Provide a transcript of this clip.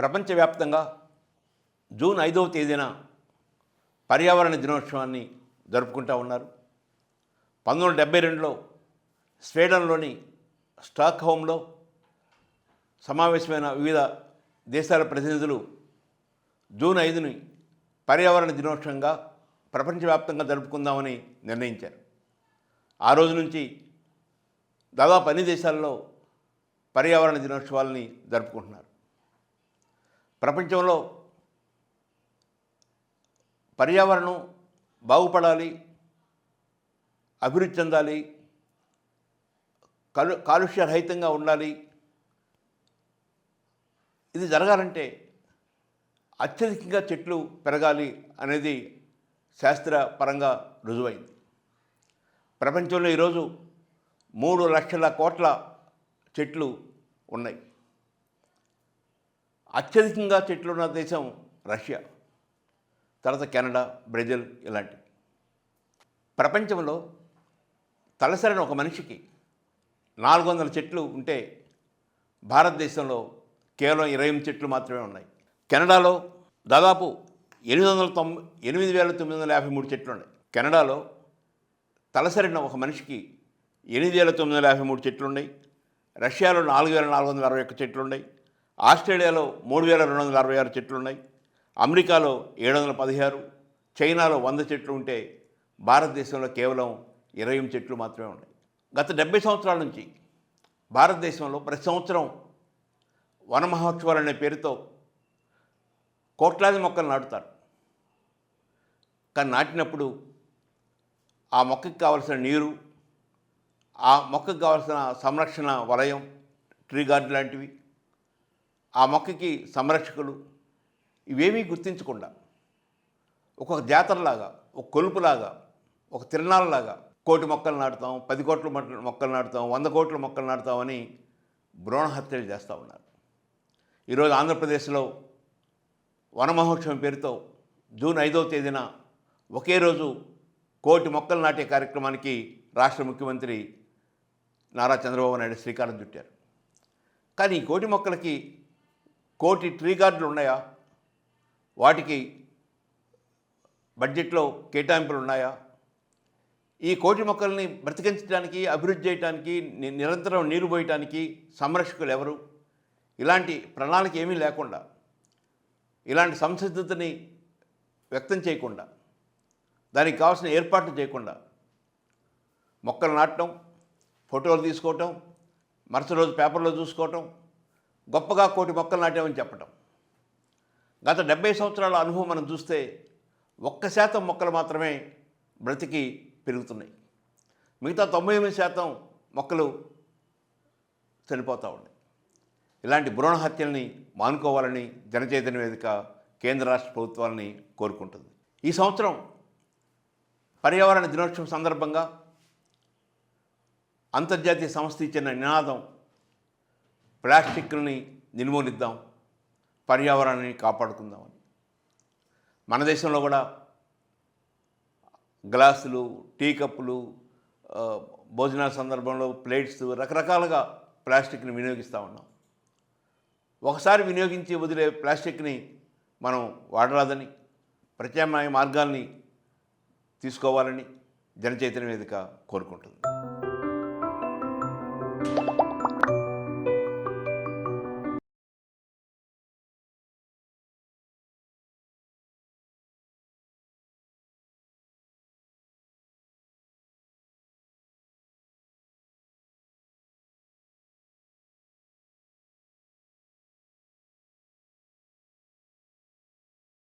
ప్రపంచవ్యాప్తంగా జూన్ ఐదవ తేదీన పర్యావరణ దినోత్సవాన్ని జరుపుకుంటూ ఉన్నారు. పంతొమ్మిది వందల డెబ్బై రెండులో స్వీడన్లోని స్టాక్ హోమ్లో సమావేశమైన వివిధ దేశాల ప్రతినిధులు జూన్ ఐదుని పర్యావరణ దినోత్సవంగా ప్రపంచవ్యాప్తంగా జరుపుకుందామని నిర్ణయించారు. ఆ రోజు నుంచి దాదాపు అన్ని దేశాల్లో పర్యావరణ దినోత్సవాలని జరుపుకుంటున్నారు. ప్రపంచంలో పర్యావరణం బాగుపడాలి అభివృద్ధి చెందాలి కలు కాలుష్యరహితంగా ఉండాలి. ఇది జరగాలంటే అత్యధికంగా చెట్లు పెరగాలి అనేది శాస్త్రపరంగా రుజువైంది. ప్రపంచంలో ఈరోజు మూడు లక్షల కోట్ల చెట్లు ఉన్నాయి. అత్యధికంగా చెట్లు ఉన్న దేశం రష్యా తర్వాత కెనడా బ్రెజిల్ ఇలాంటివి ప్రపంచంలో తలసరిన ఒక మనిషికి నాలుగు వందల చెట్లు ఉంటే భారతదేశంలో కేవలం ఇరవై ఎనిమిది చెట్లు మాత్రమే ఉన్నాయి. కెనడాలో దాదాపు ఎనిమిది వందల తొంభై ఎనిమిది వేల తొమ్మిది వందల యాభై మూడు చెట్లు ఉన్నాయి. కెనడాలో తలసరిన ఒక మనిషికి ఎనిమిది వేల తొమ్మిది వందల యాభై మూడు చెట్లు ఉన్నాయి. రష్యాలో నాలుగు వేల నాలుగు వందల అరవై ఒక్క చెట్లు ఉన్నాయి. ఆస్ట్రేలియాలో మూడు వేల రెండు వందల అరవై ఆరు చెట్లు ఉన్నాయి అమెరికాలో ఏడు వందల పదిహారు చైనాలో వంద చెట్లు ఉంటే భారతదేశంలో కేవలం ఇరవై చెట్లు మాత్రమే ఉన్నాయి. గత డెబ్బై సంవత్సరాల నుంచి భారతదేశంలో ప్రతి సంవత్సరం వన మహోత్సవాలు అనే పేరుతో కోట్లాది మొక్కలు నాటుతారు. కానీ నాటినప్పుడు ఆ మొక్కకి కావలసిన నీరు ఆ మొక్కకు కావలసిన సంరక్షణ వలయం ట్రీ గార్డ్ లాంటివి ఆ మొక్కకి సంరక్షకులు ఇవేమీ గుర్తించకుండా ఒక జాతరలాగా ఒక కొలుపులాగా ఒక తిరణాలలాగా కోటి మొక్కలు నాటుతాం పది కోట్ల మొక్కలు నాటుతాం వంద కోట్ల మొక్కలు నాటుతామని భ్రూణ హత్యలు చేస్తూ ఉన్నారు. ఈరోజు ఆంధ్రప్రదేశ్లో వన మహోత్సవం పేరుతో జూన్ ఐదవ తేదీన ఒకే రోజు కోటి మొక్కలు నాటే కార్యక్రమానికి రాష్ట్ర ముఖ్యమంత్రి నారా చంద్రబాబు నాయుడు శ్రీకారం చుట్టారు. కానీ ఈ కోటి మొక్కలకి కోటి ట్రీ గార్డులు ఉన్నాయా? వాటికి బడ్జెట్లో కేటాయింపులు ఉన్నాయా ఈ కోటి మొక్కల్ని బ్రతికించడానికి అభివృద్ధి చేయడానికి నిరంతరం నీరు పోయటానికి సంరక్షకులు ఎవరు? ఇలాంటి ప్రణాళిక ఏమీ లేకుండా ఇలాంటి సంసిద్ధతని వ్యక్తం చేయకుండా దానికి కావాల్సిన ఏర్పాట్లు చేయకుండా మొక్కలు నాటడం ఫోటోలు తీసుకోవటం మరుసటి రోజు పేపర్లో చూసుకోవటం గొప్పగా కోటి మొక్కలు నాటామని చెప్పటం. గత డెబ్బై సంవత్సరాల అనుభవం మనం చూస్తే ఒక్క శాతం మొక్కలు మాత్రమే బ్రతికి పెరుగుతున్నాయి. మిగతా తొంభై ఎనిమిది శాతం మొక్కలు చనిపోతూ ఉన్నాయి. ఇలాంటి భ్రూణ హత్యల్ని మానుకోవాలని జనచైతన్య వేదిక కేంద్ర రాష్ట్ర ప్రభుత్వాలని కోరుకుంటుంది. ఈ సంవత్సరం పర్యావరణ దినోత్సవం సందర్భంగా అంతర్జాతీయ సంస్థ ఇచ్చిన నినాదం ప్లాస్టిక్ని నిర్మూలిద్దాం పర్యావరణాన్ని కాపాడుకుందామని. మన దేశంలో కూడా గ్లాసులు టీ కప్పులు భోజనాల సందర్భంలో ప్లేట్స్ రకరకాలుగా ప్లాస్టిక్ని వినియోగిస్తూ ఉన్నాం. ఒకసారి వినియోగించి వదిలే ప్లాస్టిక్ని మనం వాడరాదని ప్రత్యామ్నాయ మార్గాల్ని తీసుకోవాలని జనచైతన్య వేదిక కోరుకుంటుంది.